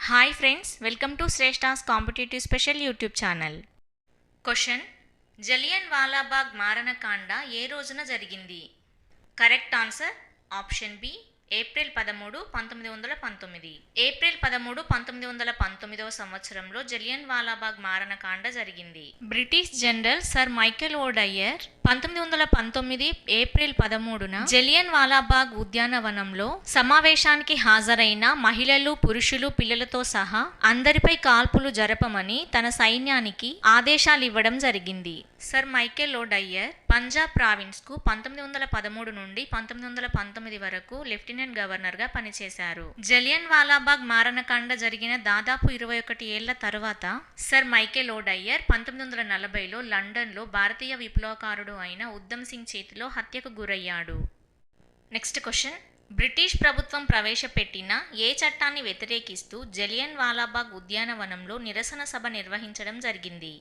Hi friends welcome to Shreshta's competitive special YouTube channel question Jallian Walabagh మారణకాండ ఏ రోజున జరిగింది? Correct answer option B April పదమూడు పంతొమ్మిది వందల పంతొమ్మిది. ఏప్రిల్ పదమూడు పంతొమ్మిది వందల పంతొమ్మిదవ సంవత్సరంలో జలియన్ వాలాబాగ్ మారణకాండ జరిగింది. British general sir Michael O'Dwyer పంతొమ్మిది వందల పంతొమ్మిది ఏప్రిల్ పదమూడున జలియన్ వాలాబాగ్ ఉద్యానవనంలో సమావేశానికి హాజరైన మహిళలు పురుషులు పిల్లలతో సహా అందరిపై కాల్పులు జరపమని తన సైన్యానికి ఆదేశాలు ఇవ్వడం జరిగింది. సర్ మైకేల్ లోడయ్యర్ పంజాబ్ ప్రావిన్స్కు పంతొమ్మిది వందల పదమూడు నుండి పంతొమ్మిది వందల పంతొమ్మిది వరకు లెఫ్టినెంట్ గవర్నర్గా పనిచేశారు. జలియన్ వాలాబాగ్ మారణకాండ జరిగిన దాదాపు ఇరవై ఒకటి ఏళ్ళ తరువాత సర్ మైకేల్ లోడయ్యర్ పంతొమ్మిది వందల నలభైలో లండన్లో భారతీయ విప్లవకారుడు అయిన ఉద్దమ్ సింగ్ చేతిలో హత్యకు గురయ్యాడు. Next question. బ్రిటిష్ ప్రభుత్వం ప్రవేశపెట్టిన ఏ చట్టాన్ని వ్యతిరేకిస్తూ జలియన్ వాలాబాగ్ ఉద్యానవనంలో నిరసన సభ నిర్వహించడం జరిగింది.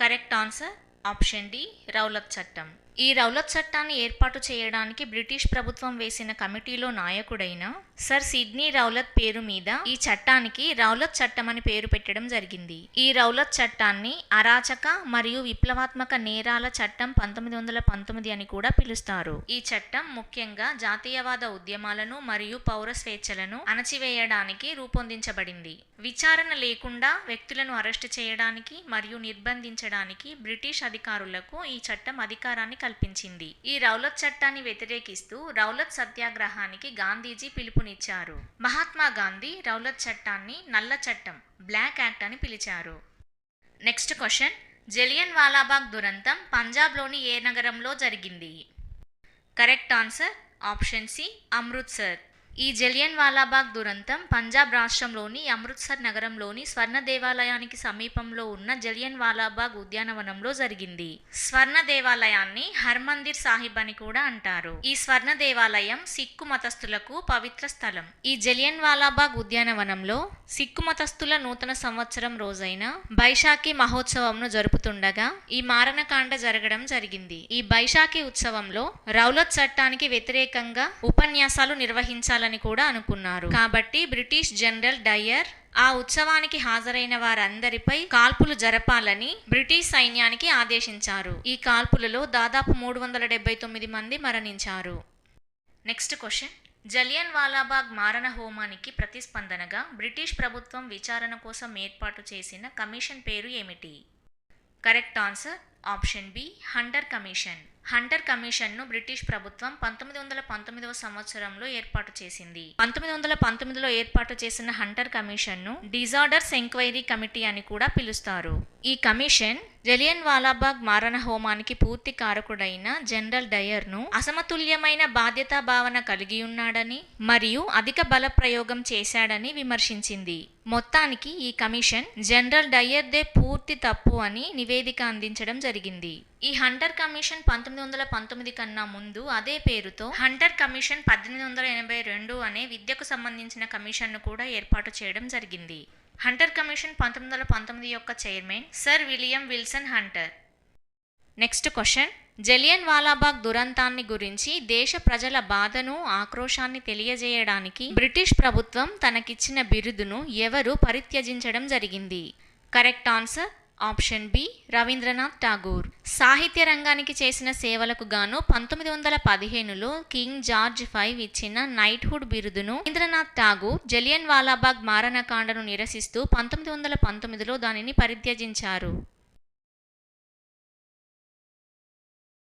Correct answer option D Rowlatt చట్టం. ఈ రౌలత్ చట్టాన్ని ఏర్పాటు చేయడానికి బ్రిటిష్ ప్రభుత్వం వేసిన కమిటీలో నాయకుడైన సర్ సిడ్నీ రౌలత్ పేరు మీద ఈ చట్టానికి రౌలత్ చట్టం అని పేరు పెట్టడం జరిగింది. ఈ రౌలత్ చట్టాన్ని అరాచక మరియు విప్లవాత్మక నేరాల చట్టం పంతొమ్మిది వందల పంతొమ్మిది అని కూడా పిలుస్తారు. ఈ చట్టం ముఖ్యంగా జాతీయవాద ఉద్యమాలను మరియు పౌర స్వేచ్ఛలను అణచివేయడానికి రూపొందించబడింది. విచారణ లేకుండా వ్యక్తులను అరెస్టు చేయడానికి మరియు నిర్బంధించడానికి బ్రిటిష్ అధికారులకు ఈ చట్టం అధికారాన్ని కల్పించింది. ఈ రౌలత్ చట్టాన్ని వ్యతిరేకిస్తూ రౌలత్ సత్యాగ్రహానికి గాంధీజీ పిలుపునిచ్చారు. మహాత్మా గాంధీ రౌలత్ చట్టాన్ని నల్ల చట్టం బ్లాక్ యాక్ట్ అని పిలిచారు. Next question. జలియన్ వాలాబాగ్ దురంతం పంజాబ్లోని ఏ నగరంలో జరిగింది? Correct answer option C Amritsar. ఈ జలియన్ వాలాబాగ్ దురంతం పంజాబ్ రాష్ట్రంలోని అమృత్సర్ నగరంలోని స్వర్ణ దేవాలయానికి సమీపంలో ఉన్న జలియన్ వాలాబాగ్ ఉద్యానవనంలో జరిగింది. స్వర్ణ దేవాలయాన్ని హర్మందిర్ సాహిబ్ అని కూడా అంటారు. ఈ స్వర్ణ దేవాలయం సిక్కు మతస్థులకు పవిత్ర స్థలం. ఈ జలియన్ వాలాబాగ్ ఉద్యానవనంలో సిక్కు మతస్థుల నూతన సంవత్సరం రోజైన బైశాఖి మహోత్సవంను జరుపుతుండగా ఈ మారణకాండ జరగడం జరిగింది. ఈ బైశాఖి ఉత్సవంలో రౌలత్ చట్టానికి వ్యతిరేకంగా ఉపన్యాసాలు నిర్వహించాలని కూడా అనుకున్నారు. కాబట్టి బ్రిటిష్ జనరల్ డయర్ ఆ ఉత్సవానికి హాజరైన వారందరిపై కాల్పులు జరపాలని బ్రిటిష్ సైన్యానికి ఆదేశించారు. ఈ కాల్పులలో దాదాపు మూడు వందల డెబ్బై తొమ్మిది మంది మరణించారు. Next question. జలియన్ వాలాబాగ్ మారణ హోమానికి ప్రతిస్పందనగా బ్రిటిష్ ప్రభుత్వం విచారణ కోసం ఏర్పాటు చేసిన కమిషన్ పేరు ఏమిటి? Correct answer option B Hunter commission. Hunter కమిషన్ను బ్రిటిష్ ప్రభుత్వం పంతొమ్మిది వందల పంతొమ్మిదవ సంవత్సరంలో ఏర్పాటు చేసింది. పంతొమ్మిది వందల పంతొమ్మిదిలో ఏర్పాటు చేసిన హంటర్ కమిషన్ను డిజార్డర్స్ ఎంక్వైరీ కమిటీ అని కూడా పిలుస్తారు. ఈ కమిషన్ జలియన్ వాలాబాగ్ మారణ హోమానికి పూర్తి కారకుడైన జనరల్ డయర్ను అసమతుల్యమైన బాధ్యతా భావన కలిగి ఉన్నాడని మరియు అధిక బల ప్రయోగం చేశాడని విమర్శించింది. మొత్తానికి ఈ కమిషన్ జనరల్ డయర్దే పూర్తి తప్పు అని నివేదిక అందించడం జరిగింది. ఈ హంటర్ కమిషన్ పంతొమ్మిది వందల పంతొమ్మిది కన్నా ముందు అదే పేరుతో హంటర్ కమిషన్ పద్దెనిమిది వందల ఎనభై రెండు అనే విద్యకు సంబంధించిన కమిషన్ను కూడా ఏర్పాటు చేయడం జరిగింది. హంటర్ కమిషన్ పంతొమ్మిది వందల పంతొమ్మిది యొక్క chairman sir William Wilson Hunter. Next question. Jallian Walabagh దురంతాన్ని గురించి దేశ ప్రజల బాధను ఆక్రోశాన్ని తెలియజేయడానికి బ్రిటిష్ ప్రభుత్వం తనకిచ్చిన బిరుదును ఎవరు పరిత్యజించడం జరిగింది? Correct answer option B Rabindranath Tagore. సాహిత్య రంగానికి చేసిన సేవలకు గాను పంతొమ్మిది వందల పదిహేనులో కింగ్ జార్జ్ ఫైవ్ ఇచ్చిన నైట్హుడ్ బిరుదును రవీంద్రనాథ్ ఠాగూర్ జలియన్ వాలాబాగ్ మారణకాండను నిరసిస్తూ పంతొమ్మిది వందల పంతొమ్మిదిలో దానిని పరిత్యజించారు.